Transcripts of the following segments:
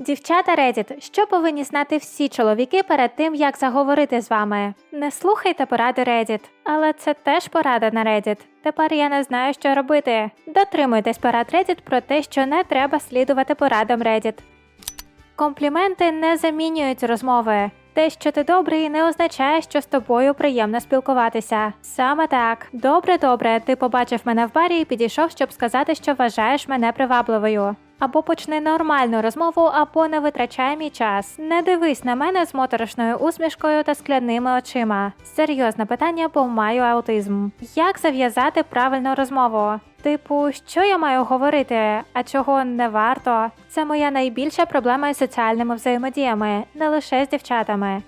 Дівчата Reddit, що повинні знати всі чоловіки перед тим, як заговорити з вами? Не слухайте поради Reddit, але це теж порада на Reddit. Тепер я не знаю, що робити. Дотримуйтесь порад Reddit про те, що не треба слідувати порадам Reddit. Компліменти не замінюють розмови. Те, що ти добрий, не означає, що з тобою приємно спілкуватися. Саме так. Добре, добре, ти побачив мене в барі і підійшов, щоб сказати, що вважаєш мене привабливою. Або почни нормальну розмову, або не витрачай мій час. Не дивись на мене з моторошною усмішкою та скляними очима. Серйозне питання, бо маю аутизм. Як зав'язати правильну розмову? Типу, що я маю говорити, а чого не варто? Це моя найбільша проблема із соціальними взаємодіями, не лише з дівчатами.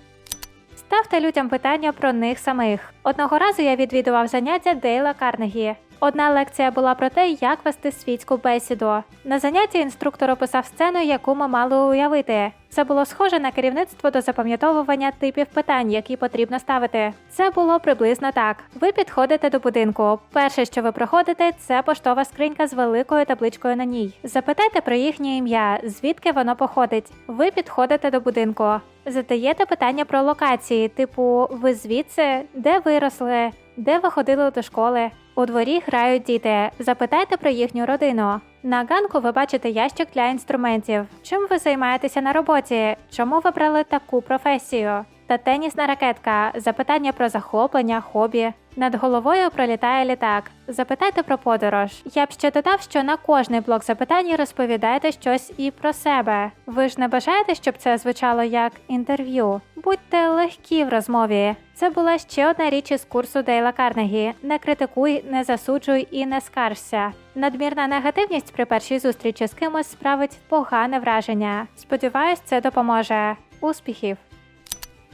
Ставте людям питання про них самих. Одного разу я відвідував заняття Дейла Карнегі. Одна лекція була про те, як вести світську бесіду. На занятті інструктор описав сцену, яку ми мали уявити. Це було схоже на керівництво до запам'ятовування типів питань, які потрібно ставити. Це було приблизно так: ви підходите до будинку. Перше, що ви проходите, це поштова скринька з великою табличкою на ній. Запитайте про їхнє ім'я, звідки воно походить. Ви підходите до будинку. Задаєте питання про локації, типу ви звідси, де виросли, де ви ходили до школи. У дворі грають діти. Запитайте про їхню родину. На ганку ви бачите ящик для інструментів. Чим ви займаєтеся на роботі? Чому ви брали таку професію? Та тенісна ракетка, запитання про захоплення, хобі. Над головою пролітає літак. Запитайте про подорож. Я б ще додав, що на кожний блок запитань розповідаєте щось і про себе. Ви ж не бажаєте, щоб це звучало як інтерв'ю? Будьте легкі в розмові. Це була ще одна річ із курсу Дейла Карнегі: не критикуй, не засуджуй і не скаржся. Надмірна негативність при першій зустрічі з кимось справить погане враження. Сподіваюсь, це допоможе. Успіхів!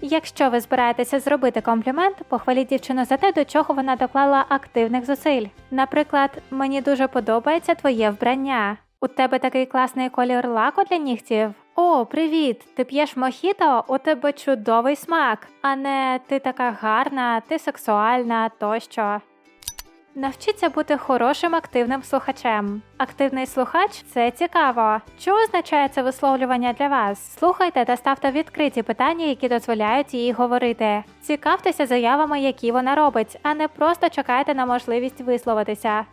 Якщо ви збираєтеся зробити комплімент, похваліть дівчину за те, до чого вона доклала активних зусиль. Наприклад, мені дуже подобається твоє вбрання. У тебе такий класний колір лаку для нігтів. О, привіт! Ти п'єш мохіто? У тебе чудовий смак, а не ти така гарна, ти сексуальна тощо. Навчіться бути хорошим активним слухачем. Активний слухач це цікаво. Що означає це висловлювання для вас? Слухайте та ставте відкриті питання, які дозволяють їй говорити. Цікавтеся заявами, які вона робить, а не просто чекайте на можливість висловитися.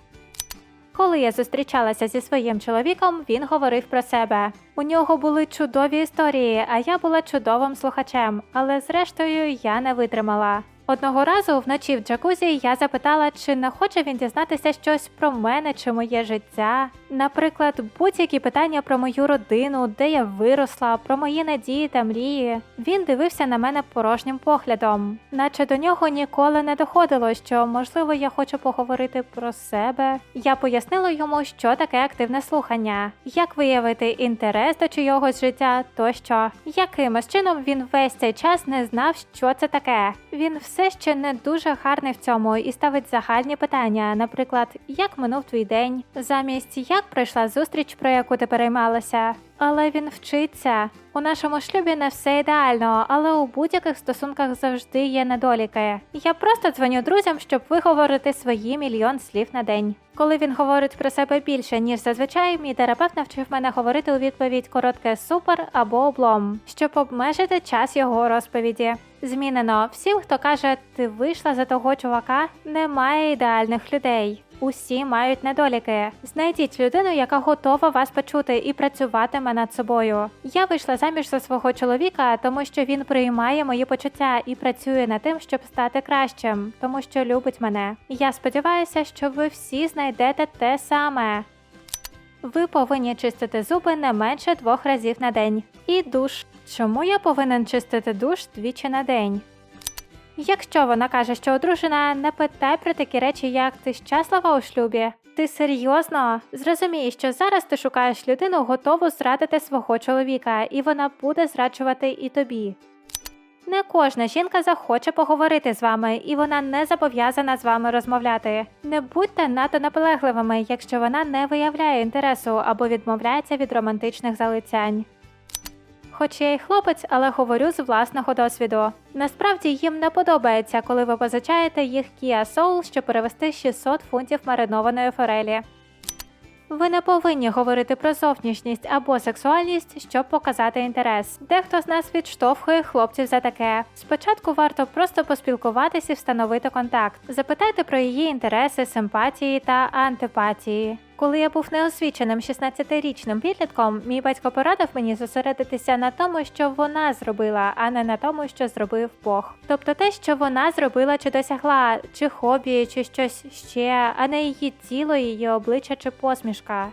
Коли я зустрічалася зі своїм чоловіком, він говорив про себе. У нього були чудові історії, а я була чудовим слухачем, але зрештою я не витримала. Одного разу вночі в джакузі я запитала, чи не хоче він дізнатися щось про мене чи моє життя. Наприклад, будь-які питання про мою родину, де я виросла, про мої надії та мрії. Він дивився на мене порожнім поглядом, наче до нього ніколи не доходило, що можливо я хочу поговорити про себе. Я пояснила йому, що таке активне слухання, як виявити інтерес до чийогось життя, тощо якимось чином він весь цей час не знав, що це таке. Він все ще не дуже гарний в цьому і ставить загальні питання, наприклад, як минув твій день, замість як пройшла зустріч, про яку ти переймалася. Але він вчиться. У нашому шлюбі не все ідеально, але у будь-яких стосунках завжди є недоліки. Я просто дзвоню друзям, щоб виговорити свої мільйон слів на день. Коли він говорить про себе більше, ніж зазвичай, мій терапевт навчив мене говорити у відповідь коротке супер або облом, щоб обмежити час його розповіді. Змінено всім, хто каже, ти вийшла за того чувака, немає ідеальних людей. Усі мають недоліки. Знайдіть людину, яка готова вас почути і працюватиме над собою. Я вийшла заміж за свого чоловіка, тому що він приймає мої почуття і працює над тим, щоб стати кращим, тому що любить мене. Я сподіваюся, що ви всі знайдете те саме. Ви повинні чистити зуби не менше двох разів на день. І душ. Чому я повинен чистити душ двічі на день? Якщо вона каже, що одружена, не питай про такі речі, як ти щаслива у шлюбі. Ти серйозно зрозумій, що зараз ти шукаєш людину, готову зрадити свого чоловіка, і вона буде зраджувати і тобі. Не кожна жінка захоче поговорити з вами, і вона не зобов'язана з вами розмовляти. Не будьте надто наполегливими, якщо вона не виявляє інтересу або відмовляється від романтичних залицянь. Хоч я й хлопець, але говорю з власного досвіду. Насправді їм не подобається, коли ви позичаєте їх Kia Soul, щоб перевести 600 фунтів маринованої форелі. Ви не повинні говорити про зовнішність або сексуальність, щоб показати інтерес. Дехто з нас відштовхує хлопців за таке. Спочатку варто просто поспілкуватися і встановити контакт. Запитайте про її інтереси, симпатії та антипатії. Коли я був неосвіченим 16-річним підлітком, мій батько порадив мені зосередитися на тому, що вона зробила, а не на тому, що зробив Бог. Тобто те, що вона зробила чи досягла, чи хобі, чи щось ще, а не її тіло, її обличчя чи посмішка.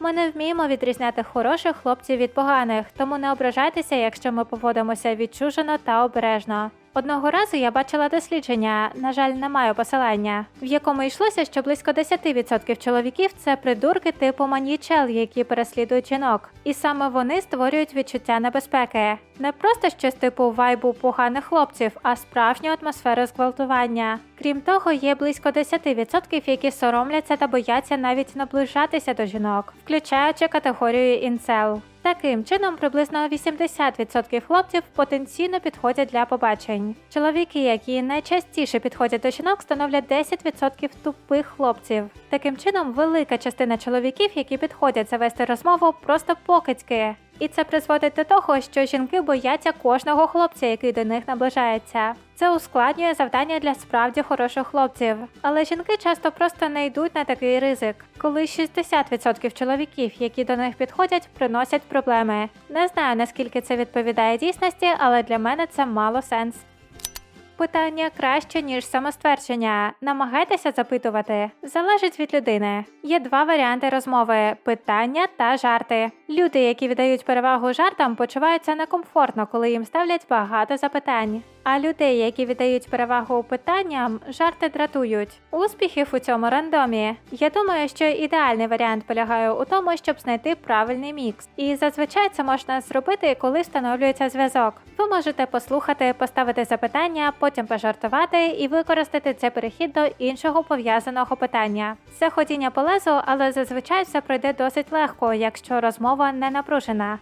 Ми не вміємо відрізняти хороших хлопців від поганих, тому не ображайтеся, якщо ми поводимося відчужено та обережно. Одного разу я бачила дослідження, на жаль, не маю посилання, в якому йшлося, що близько 10% чоловіків це придурки типу маньячел, які переслідують жінок, і саме вони створюють відчуття небезпеки. Не просто щось типу вайбу поганих хлопців, а справжню атмосферу зґвалтування. Крім того, є близько 10%, які соромляться та бояться навіть наближатися до жінок, включаючи категорію інцел. Таким чином, приблизно 80% хлопців потенційно підходять для побачень. Чоловіки, які найчастіше підходять до жінок, становлять 10% тупих хлопців. Таким чином, велика частина чоловіків, які підходять завести розмову, просто покидьки. І це призводить до того, що жінки бояться кожного хлопця, який до них наближається. Це ускладнює завдання для справді хороших хлопців. Але жінки часто просто не йдуть на такий ризик, коли 60% чоловіків, які до них підходять, приносять проблеми. Не знаю наскільки це відповідає дійсності, але для мене це мало сенс. Питання краще, ніж самоствердження. Намагайтеся запитувати. Залежить від людини. Є два варіанти розмови: питання та жарти. Люди, які віддають перевагу жартам, почуваються некомфортно, коли їм ставлять багато запитань. А людей, які віддають перевагу питанням, жарти дратують. Успіхів у цьому рандомі. Я думаю, що ідеальний варіант полягає у тому, щоб знайти правильний мікс. І зазвичай це можна зробити, коли встановлюється зв'язок. Ви можете послухати, поставити запитання, потім пожартувати і використати цей перехід до іншого пов'язаного питання. Це ходіння по лезу, але зазвичай все пройде досить легко, якщо розмова не напружена.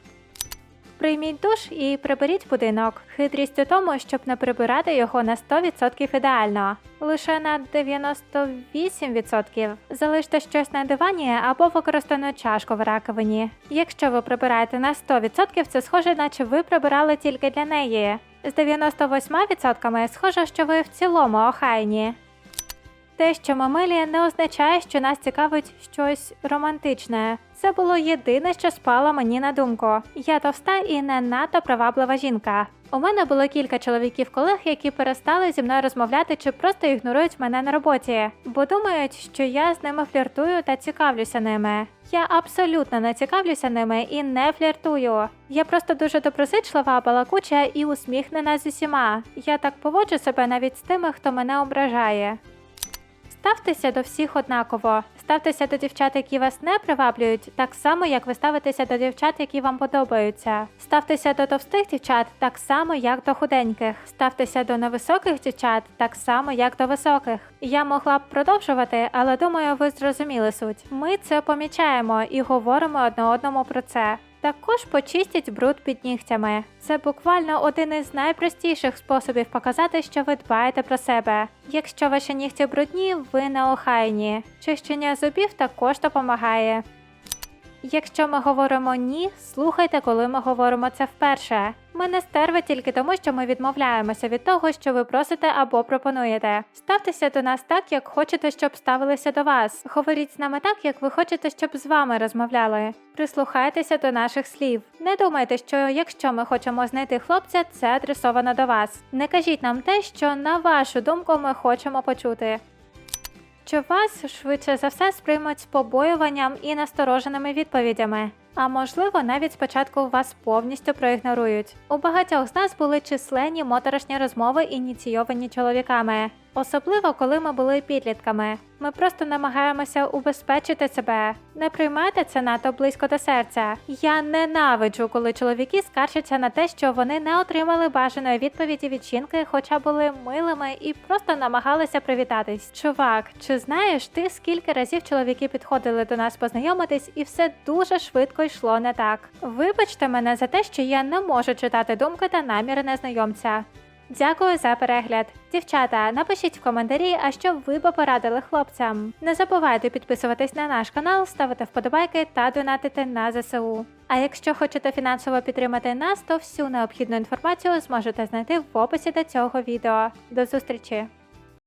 Прийміть душ і приберіть будинок. Хитрість у тому, щоб не прибирати його на 100% ідеально. Лише на 98% залиште щось на дивані або використану чашку в раковині. Якщо ви прибираєте на 100%, це схоже, наче ви прибирали тільки для неї. З 98% схоже, що ви в цілому охайні. Те, що ми милі, не означає, що нас цікавить щось романтичне. Це було єдине, що спало мені на думку. Я товста і не надто приваблива жінка. У мене було кілька чоловіків колег, які перестали зі мною розмовляти чи просто ігнорують мене на роботі, бо думають, що я з ними фліртую та цікавлюся ними. Я абсолютно не цікавлюся ними і не фліртую. Я просто дуже доброзичлива, балакуча і усміхнена з усіма. Я так поводжу себе навіть з тими, хто мене ображає. Ставтеся до всіх однаково. Ставтеся до дівчат, які вас не приваблюють, так само, як ви ставитеся до дівчат, які вам подобаються. Ставтеся до товстих дівчат так само, як до худеньких. Ставтеся до невисоких дівчат так само, як до високих. Я могла б продовжувати, але думаю, ви зрозуміли суть. Ми це помічаємо і говоримо одне одному про це. Також почистіть бруд під нігтями. Це буквально один із найпростіших способів показати, що ви дбаєте про себе. Якщо ваші нігті брудні, ви неохайні. Чищення зубів також допомагає. Якщо ми говоримо ні, слухайте, коли ми говоримо це вперше. Ми не стерви тільки тому, що ми відмовляємося від того, що ви просите або пропонуєте. Ставтеся до нас так, як хочете, щоб ставилися до вас. Говоріть з нами так, як ви хочете, щоб з вами розмовляли. Прислухайтеся до наших слів. Не думайте, що якщо ми хочемо знайти хлопця, це адресовано до вас. Не кажіть нам те, що на вашу думку ми хочемо почути. Що вас швидше за все сприймуть з побоюванням і настороженими відповідями. А можливо, навіть спочатку вас повністю проігнорують. У багатьох з нас були численні моторошні розмови, ініційовані чоловіками, особливо коли ми були підлітками. Ми просто намагаємося убезпечити себе. Не приймайте це надто близько до серця. Я ненавиджу, коли чоловіки скаржаться на те, що вони не отримали бажаної відповіді від жінки, хоча були милими і просто намагалися привітатись. Чувак, чи знаєш ти, скільки разів чоловіки підходили до нас познайомитись, і все дуже швидко йшло не так. Вибачте мене за те, що я не можу читати думки та наміри незнайомця. Дякую за перегляд. Дівчата, напишіть в коментарі, а що ви би порадили хлопцям. Не забувайте підписуватись на наш канал, ставити вподобайки та донатити на ЗСУ. А якщо хочете фінансово підтримати нас, то всю необхідну інформацію зможете знайти в описі до цього відео. До зустрічі!